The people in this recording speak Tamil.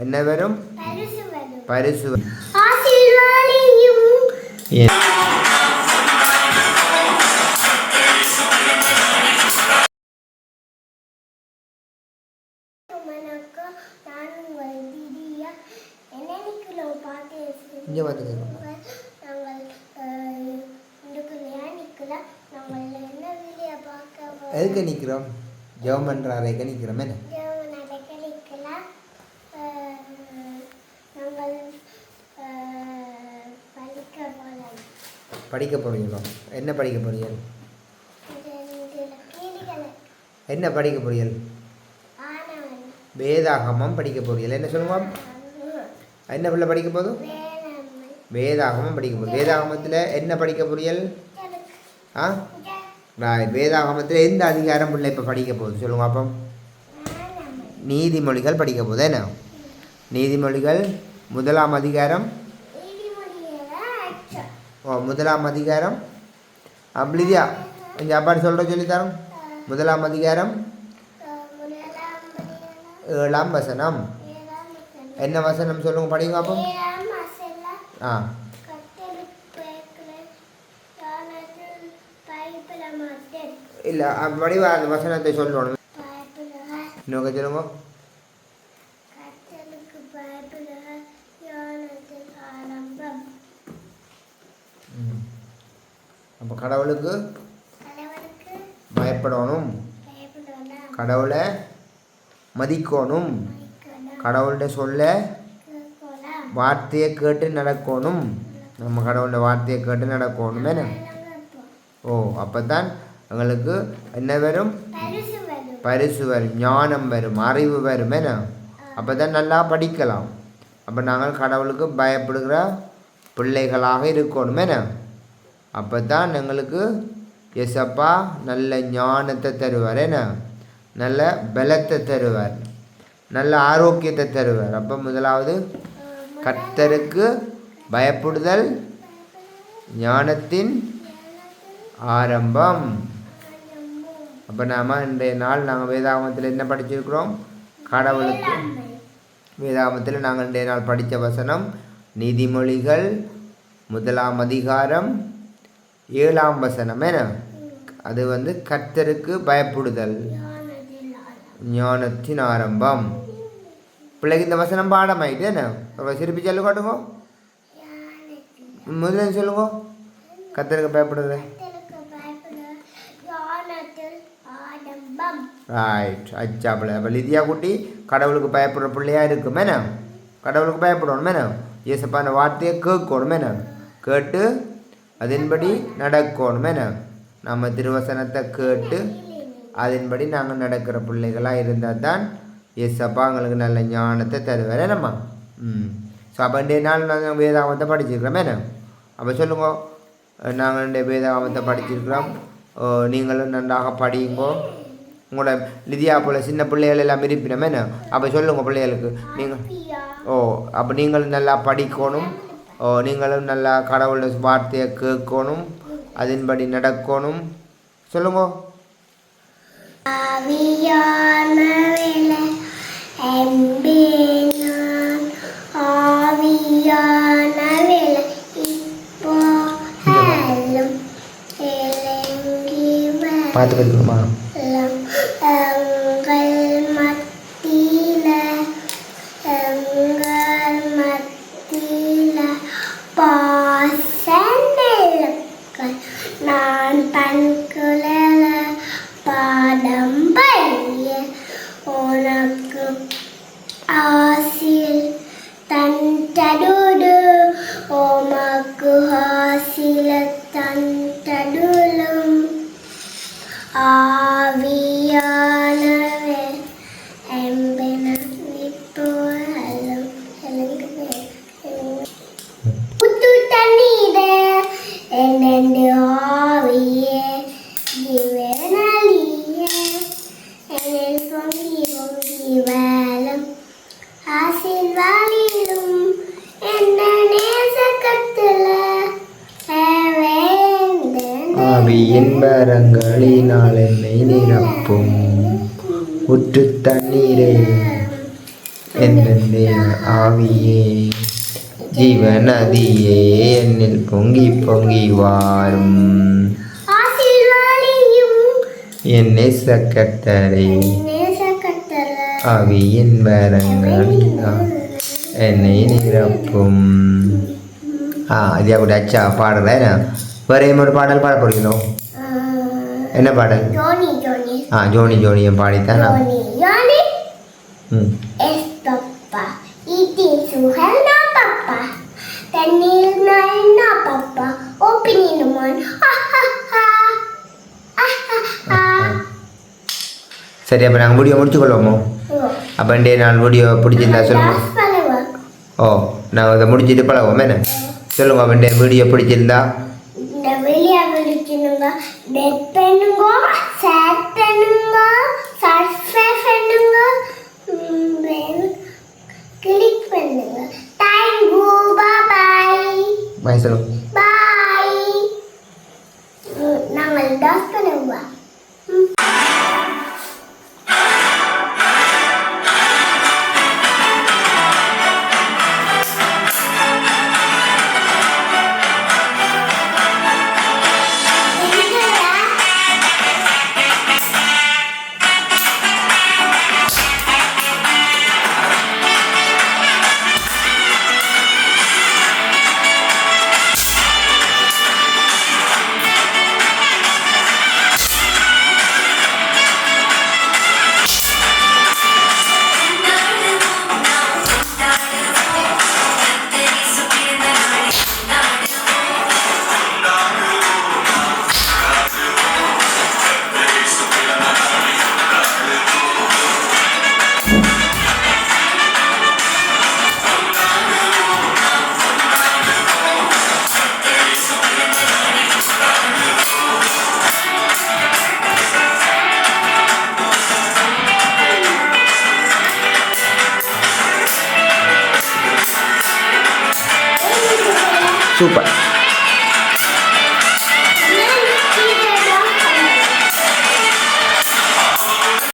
என்ன வரும்? பரிசு இங்க பார்க்க எதுக்கு நிற்கிறோம் ஜெபம் பண்ணுற அறைக்கு நிற்கிறோம் என்ன நடக்கலாம் நாங்கள் அஹ், படிக்க போகலாம் படிக்க போறீங்களோ? என்ன படிக்க போறீங்க? என்ன படிக்க போறீங்க? வேதாகமம் படிக்க போறீங்க. என்ன சொல்லுவோம் என்ன பிள்ளை படிக்க போதும் வேதாகமம் படிக்க போகுது. வேதாகமத்தில் என்ன படிக்க போறீங்க? ஆ? வேதாகமத்தில் எந்த அதிகாரம் பிள்ளை இப்போ படிக்க போகுது? சொல்லுங்க அப்போ. நீதிமொழிகள் படிக்க போகுது. என்ன? நீதிமொழிகள் முதலாம் அதிகாரம் முதலாம் அதிகாரம். அப்படிதியா கொஞ்சம் அப்பாடி சொல்கிற சொல்லித்தரோம் முதலாம் அதிகாரம். ஏழாம் வசனம். என்ன வசனம் சொல்லுங்க படிங்க பார்ப்போம் ஆ. இல்லை அப்படி வசனத்தை சொல்லணும் இன்னொரு சொல்லுங்க ம். அப்போ கடவுளுக்கு பயப்படணும். கடவுளை மதிக்கணும். கடவுள்கிட்ட சொல்ல வார்த்தையை கேட்டு நடக்கணும். நம்ம கடவுளோட வார்த்தையை கேட்டு நடக்கணும். என்ன ஓ அப்போ தான் எங்களுக்கு என்ன வரும்? பரிசு வரும். ஞானம் வரும். அறிவு வரும். என்ன? அப்போ தான் நல்லா படிக்கலாம். அப்போ நாங்கள் கடவுளுக்கு பயப்படுகிற பிள்ளைகளாக இருக்கணும். என்ன? அப்போ தான் எங்களுக்கு எசப்பா நல்ல ஞானத்தை தருவார். என்ன? நல்ல பலத்தை தருவார். நல்ல ஆரோக்கியத்தை தருவார். அப்போ முதலாவது கர்த்தருக்கு பயப்படுதல் ஞானத்தின் ஆரம்பம். அப்போ நாம் இன்றைய நாள் நாங்கள் வேதாகமத்தில் என்ன படிச்சிருக்கிறோம்? கடவுளுக்கு வேதாகமத்தில் நாங்கள் இன்றைய நாள் படித்த வசனம் நீதிமொழிகள் முதலாம் அதிகாரம் ஏழாம் வசனம் என்ன? அது வந்து கர்த்தருக்கு பயப்படுதல். ஞானத்தின் ஆரம்பம். பிள்ளைக்கு இந்த வசனம் பாடமாயிட்டு என்ன? அப்ப சிரிப்பி சொல்லு காட்டுங்க. முதல்ல சொல்லுங்க? கத்தருக்கு பயப்படுறது ரைட் அச்சா பிள்ளை அப்போ லிதியா குட்டி கடவுளுக்கு பயப்படுற பிள்ளையா இருக்கும் என்ன? கடவுளுக்கு பயப்படணும் என்ன? ஏசப்பான வார்த்தையை கேட்கணும் என்ன? கேட்டு அதன்படி நடக்கணும் என்ன நம்ம திருவசனத்தை கேட்டு அதன்படி நாங்கள் நடக்கிற பிள்ளைகளாக இருந்தால் தான் ஏசப்பா எங்களுக்கு நல்ல ஞானத்தை தருவார் என்னம்மா? ம். ஸோ அப்போ ரெண்டு நாள் நாங்கள் வேதாகமத்தை படிச்சிருக்கிறோம் என்ன அப்போ சொல்லுங்க. நாங்கள் ரெண்டு வேதாகமத்தை படிச்சிருக்கிறோம். ஓ, நீங்களும் நன்றாக படியுங்கோ. உங்களோட லிதியா போல் சின்ன பிள்ளைகள் எல்லாம் இருப்பினோம் என்ன அப்போ சொல்லுங்கள் பிள்ளைகளுக்கு. நீங்கள் ஓ அப்போ நீங்களும் நல்லா படிக்கணும். நீங்களும் நல்லா கடவுளோட வார்த்தையை கேட்கணும் அதன்படி நடக்கணும். சொல்லுங்க. ஆவியான வேலை കടമ്പയിൽ ഉണക്ക് ആസിൽ തൻടടുടു ഓമക്കു ഹാസില തൻടടുലും ആവിയാന ஆவியின் வரங்களினால் என்னை நிரப்பும். உற்று தண்ணீரே என்னென்னே ஆவியே. ஜீவநதியே என்னில் பொங்கி பொங்கி வாரும். என்னை சக்கத்தரை நேசக்கட்டளை ஆவியின் வரங்களினால் என்னை நிரப்பும். ஆ இதே கூட அச்சா பாடுறேன் வேற ஒரு பாடல் பாட போறீங்களோ என்ன பாடல் ஜோனி ஜோனி ஆ ஜோனி ஜோனியை பாடித்தானா ம் சரி அப்போ நாங்கள் வீடியோ முடிச்சுக்கொள்வோமோ அப்போ இன்றைய நாள் வீடியோ பிடிச்சிருந்தா சொல்லுங்க Last palawa ஓ நாங்கள் இதை முடிச்சுட்டு பழகுவோம் என்ன சொல்லுங்க அப்போ இன்றைய வீடியோ பிடிச்சிருந்தா വലിയ വിളിക്കുന്ന ഡെഡ് പെണ്ണുങ്ങോ സാഡ് പെണ്ണുങ്ങോ സർഫേ പെണ്ണുങ്ങോ click പെണ്ണുങ്ങോ thank you bye bye bye sello Super.